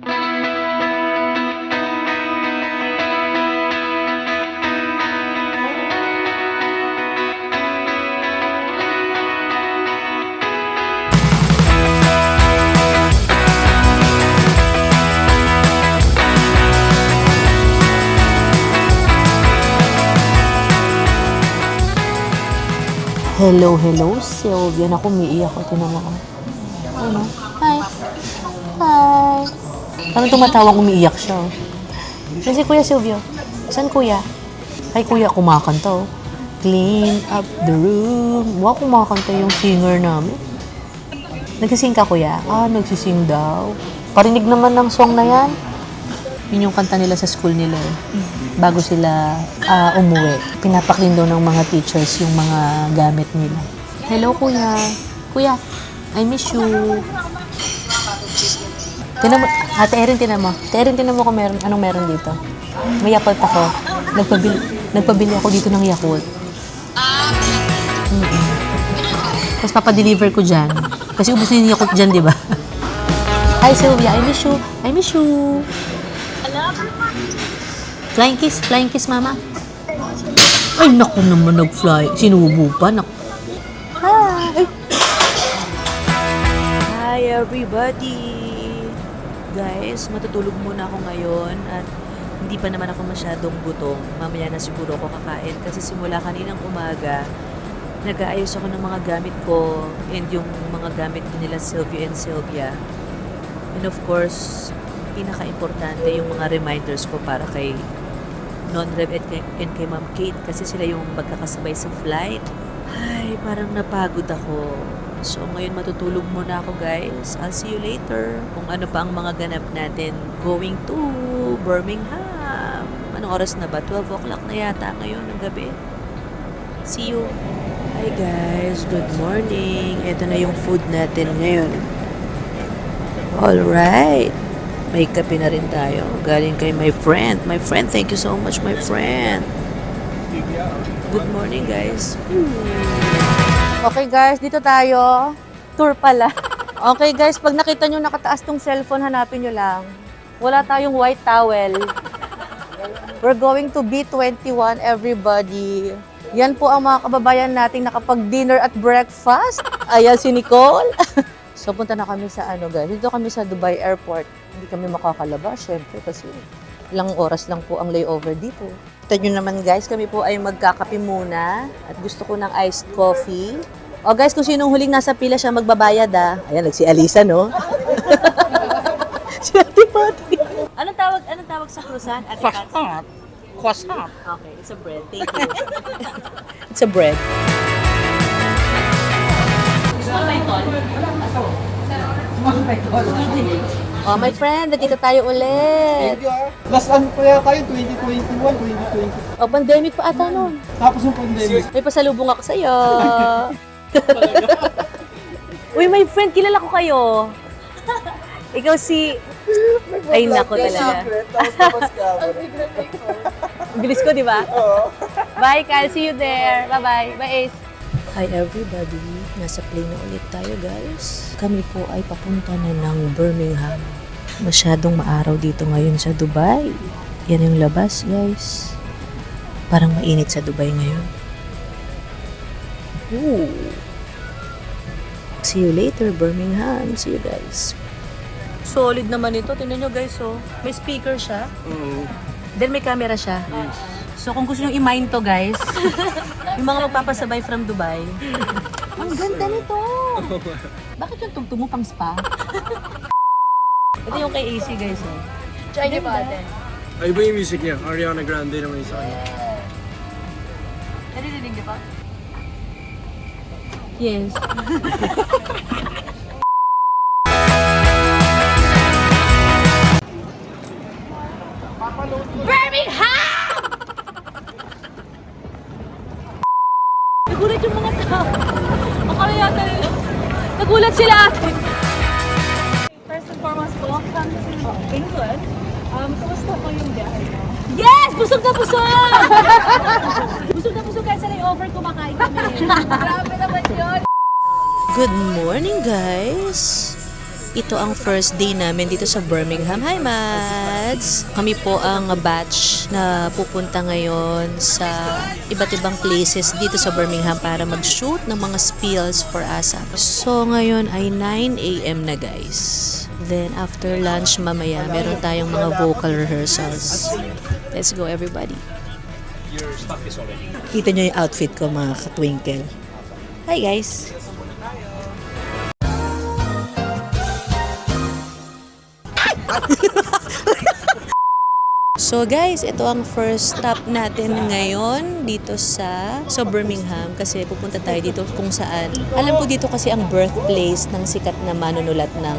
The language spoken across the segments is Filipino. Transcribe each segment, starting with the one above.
Hello, hello, Sylvia. Naku, umiiyak ko. Tinan mo ko. Ano? Hi. Hi. Parang tumatawang umiiyak siya. oh. Si Kuya Silvio. Saan Kuya? Ay, Kuya, kumakanta oh. Clean up the room. Wow, kumakanta yung singer namin. Nagsising ka, Kuya? Ah, nagsising daw. Parinig naman ng song na yan. Yun yung kanta nila sa school nila eh. Bago sila ah, umuwi. Pinapaklin daw ng mga teachers yung mga gamit nila. Hello, kuya. Kuya, I miss you. Tinan mo, ate Erin, tinan mo. Erin, tinan mo kung meron, anong meron dito. May Yakult ako. Nagpabili, nagpabili ako dito ng Yakult. Mm-mm. Tapos papadeliver ko dyan. Kasi ubus na yung Yakult dyan, di ba? Hi, Sylvia. I miss you. I miss you. Flying kiss, flying kiss, mama. Ay, naku naman nag-fly. Sinubo pa. Naku. Hi! Hi, everybody! Guys, matutulog muna ako ngayon at hindi pa naman ako masyadong gutom. Mamaya na siguro ako kakain kasi simula kaninang umaga, nag-aayos ako ng mga gamit ko and yung mga gamit nila Sylvia and Sylvia. And of course, pinaka-importante yung mga reminders ko para kay non-rev at kay, and kay Ma'am Kate kasi sila yung magkakasabay sa flight. Ay, parang napagod ako. So, ngayon matutulog muna ako, guys. I'll see you later. Kung ano pa ang mga ganap natin going to Birmingham. Anong oras na ba? 12 o'clock na yata ngayon ng gabi. See you. Hi, guys. Good morning. Ito na yung food natin ngayon. Alright. May kape na rin tayo. Galing kay my friend. My friend, thank you so much, my friend. Good morning, guys. Okay guys, dito tayo. Tour pala. Okay guys, pag nakita nyo nakataas tong cellphone, hanapin nyo lang. Wala tayong white towel. We're going to B21, everybody. Yan po ang mga kababayan nating nakapag-dinner at breakfast. Ayan si Nicole. so punta na kami sa ano guys. Dito kami sa Dubai Airport. Hindi kami makakalabas, syempre, kasi ilang oras lang po ang layover dito. Kita nyo naman guys, kami po ay magkakape muna at gusto ko ng iced coffee. O guys, kung sinong huling nasa pila siya magbabayad ah. Ayan, nagsi Alisa, no? si Ate Pati. Anong tawag, anong tawag sa croissant? Ate Pati? Croissant. Croissant. Okay, it's a bread. Thank you. it's a bread. Oh, my friend, nandito tayo ulit. Last ano pa yata yun, 2021, 2020. Oh, pandemic pa ata nun. Tapos yung pandemic. May pasalubong ako sa'yo. Uy, my friend, kilala ko kayo. Ikaw si... Ay, nako talaga. Ang Bilis ko, di ba? Bye, Kyle. See you there. Bye-bye. Bye, Ace. Hi, everybody. Nasa plane na ulit tayo, guys. Kami po ay papunta na ng Birmingham. Masyadong maaraw dito ngayon sa Dubai. Yan yung labas, guys. Parang mainit sa Dubai ngayon. Ooh. See you later, Birmingham. See you guys. Solid naman ito. Tingnan nyo guys, oh. May speaker siya. Then may camera siya. So kung gusto nyo i-mine to guys, yung mga magpapasabay from Dubai. Ang ganda nito! Bakit yung tugtog mo pang spa? ito yung kay AC guys, oh. Try nyo ba ate? Ay, iba yung music niya. Ariana Grande naman yung sa kanya. Narinig niyo ba? Yes. Nagulat sila ate. First and foremost, welcome to England. Um, kumusta po yung biyahe mo? Yes! Busog na busog! Busog na busog kahit sa layover, kumakain kami. Grabe naman yun. Good morning, guys! Ito ang first day namin dito sa Birmingham. Hi, Mads! Kami po ang batch na pupunta ngayon sa iba't ibang places dito sa Birmingham para mag-shoot ng mga spills for ASAP. So, ngayon ay 9 a.m. na, guys. Then, after lunch mamaya, meron tayong mga vocal rehearsals. Let's go, everybody. Kita nyo yung outfit ko, mga katwinkle. Hi, guys! So guys, ito ang first stop natin ngayon dito sa so Birmingham kasi pupunta tayo dito kung saan. Alam ko dito kasi ang birthplace ng sikat na manunulat ng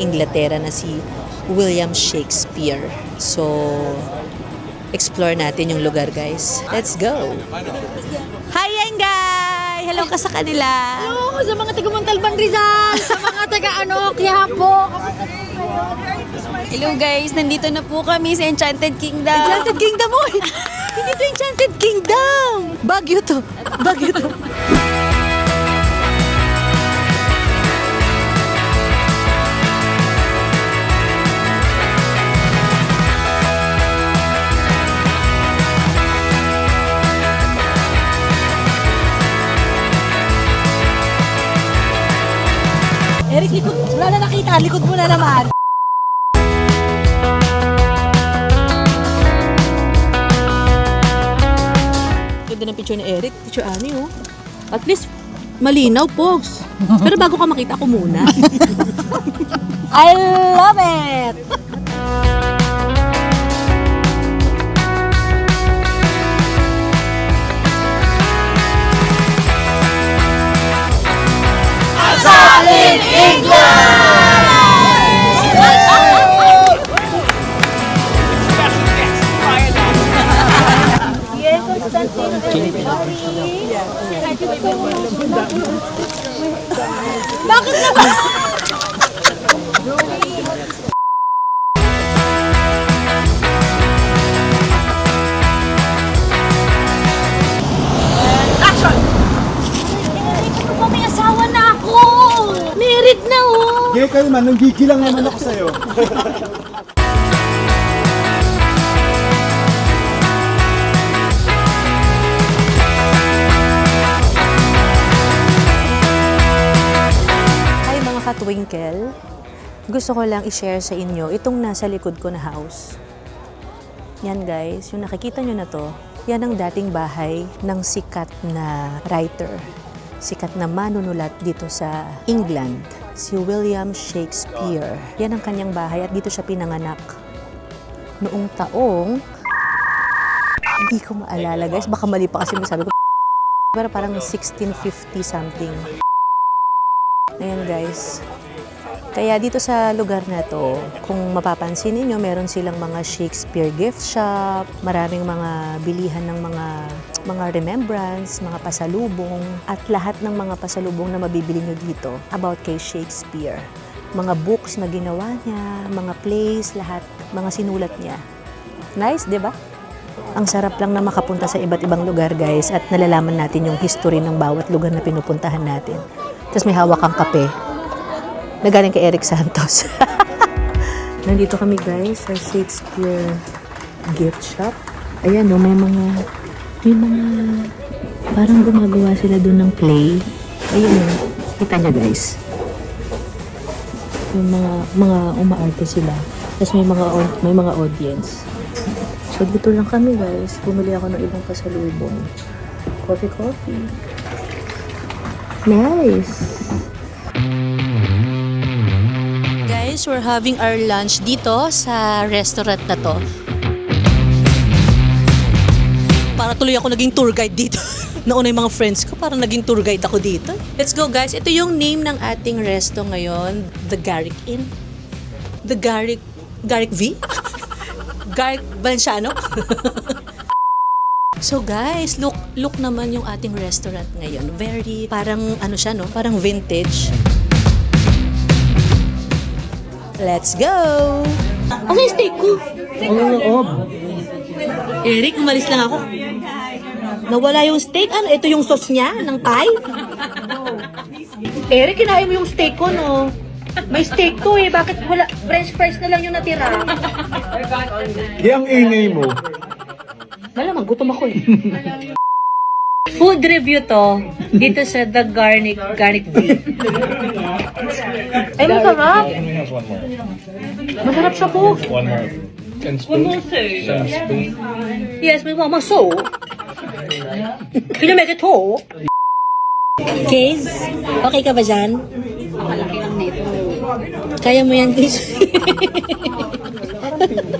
Inglaterra na si William Shakespeare. So explore natin yung lugar guys. Let's go! Hi Engay! Hello ka sa kanila! Hello sa mga taga Montalban Rizal, sa mga taga ano, Quiapo. Hello guys, nandito na po kami sa Enchanted Kingdom. Enchanted Kingdom mo! Hindi to Enchanted Kingdom! Bagyo to! Bagyo to! Eric, likod. Wala na nakita. Likod mo na naman. Ganda ng picture ni Eric, picture Ani oh. At least, malinaw, Pogs. Pero bago ka makita ako muna. I love it! May asawa Married na oh! Gay ka naman, nanggigi lang naman ako sa'yo. Katwinkle. Gusto ko lang i-share sa inyo itong nasa likod ko na house. Yan guys, yung nakikita nyo na to, yan ang dating bahay ng sikat na writer, sikat na manunulat dito sa England, si William Shakespeare. Yan ang kanyang bahay at dito siya pinanganak. Noong taong, hindi ko maalala guys, baka mali pa kasi sabi ko, pero parang 1650 something. Ayan guys. Kaya dito sa lugar na to, kung mapapansin niyo meron silang mga Shakespeare gift shop, maraming mga bilihan ng mga mga remembrance, mga pasalubong, at lahat ng mga pasalubong na mabibili nyo dito about kay Shakespeare. Mga books na ginawa niya, mga plays, lahat, mga sinulat niya. Nice, di ba? Ang sarap lang na makapunta sa iba't ibang lugar, guys, at nalalaman natin yung history ng bawat lugar na pinupuntahan natin. Tapos may hawak kang kape na galing kay Eric Santos. Nandito kami, guys, sa Shakespeare gift shop. Ayan, no, may mga, may mga, parang gumagawa sila doon ng play. Ayun, no, kita niya, guys. Yung mga, mga umaarte sila. Tapos may mga, may mga audience. So, dito lang kami, guys. Bumili ako ng ibang pasalubong. Coffee, coffee. Nice! Guys, we're having our lunch dito sa restaurant na to. Para tuloy ako naging tour guide dito. Nauna yung mga friends ko, parang naging tour guide ako dito. Let's go guys. Ito yung name ng ating resto ngayon. The Garrick Inn. The Garrick... Garrick V? Garrick Valenciano? So guys, look look naman yung ating restaurant ngayon. Very parang ano siya no, parang vintage. Let's go! Yung steak ko? Eric, umalis lang ako. Nawala yung steak. Ano? Ito yung sauce niya ng Thai? Eric, kinain mo yung steak ko, no? May steak to eh. Bakit wala? French fries na lang yung natira. Di ang ingay mo. Malamang, gutom ako eh. Food review to dito sa The Garlic Garlic V. Ay, masarap. Masarap siya po. One more. Ten spoons. Ten spoons. Yes, may mama so. Can you make it tall? Case, okay ka ba dyan? Kaya mo yan,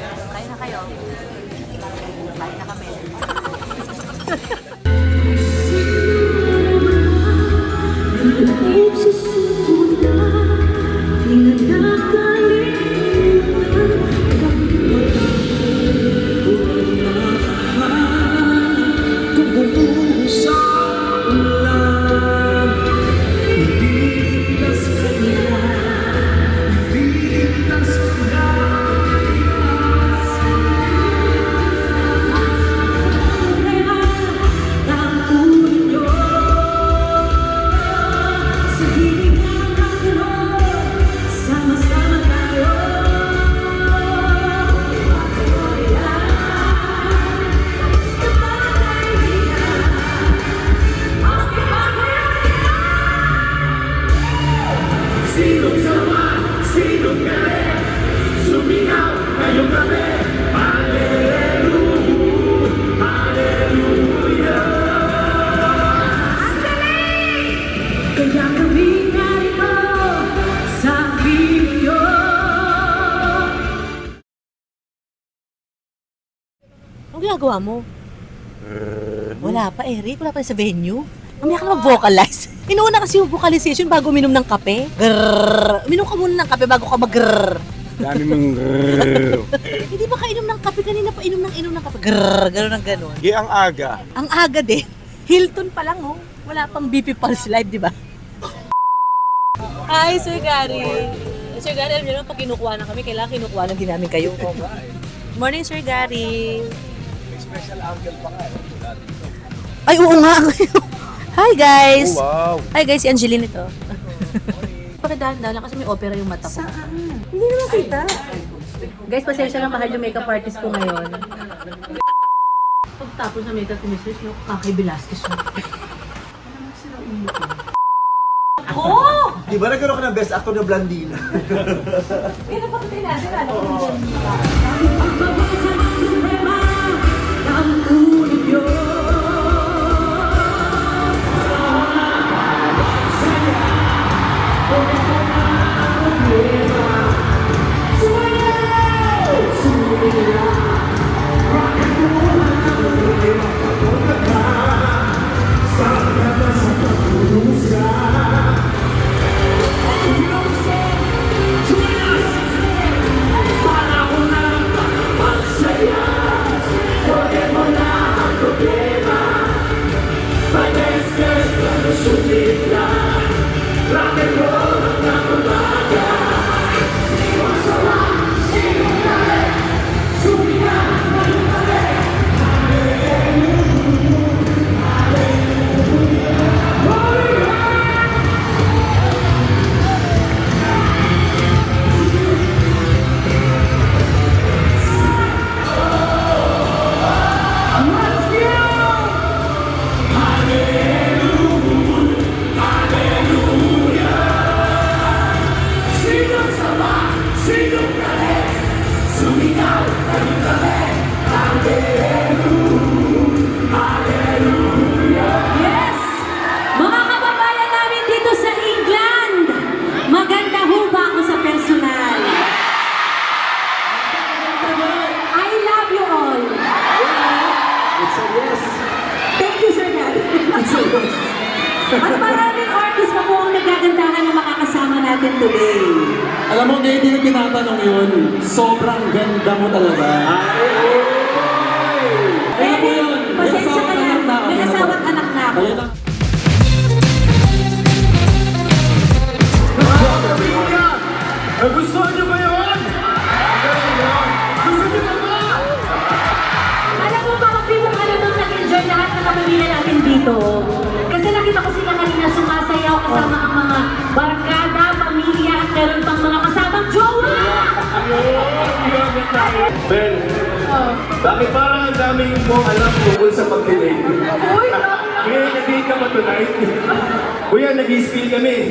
Kain na kayo. Kain na kami. Anong ginagawa mo? Wala pa, Eric. Wala pa sa venue. Mamaya ka na mag-vocalize. Inuuna kasi yung vocalization bago uminom ng kape. Grrrr. Uminom ka muna ng kape bago ka mag-grrrr. Dami mong Hindi ba ka inom ng kape kanina pa inom ng inom ng kape? Grrrr. Ganon ang ganon. Di ang aga. Ang aga din. Hilton pa lang, oh. Wala pang BP Pulse Live, di ba? Hi, Sir Gary. Sir Gary, alam niyo naman, pag kinukuha na kami, kailangan kinukuha na din namin kayo. Morning, Sir Gary. Special angle pa nga. Ay, oo nga. Hi, guys. Wow. Hi, guys. Si Angeline ito. Pakidahan-dahan lang kasi may opera yung mata ko. Saan? Hindi naman kita. Guys, pasensya na mahal yung makeup artist ko ngayon. Pagtapos ng makeup artist, no, Kaki Velasquez. no? Di ba nagkaroon ka ng best actor na Blandina? Mga Alam mo, ngayon yung tinatanong yun, sobrang ganda mo talaga. Kaya Ben, bakit parang ang daming mo alam tungkol sa pag-date? Uy! Ngayon, nag-date ka ba tonight? Kuya, nag-i-spill kami.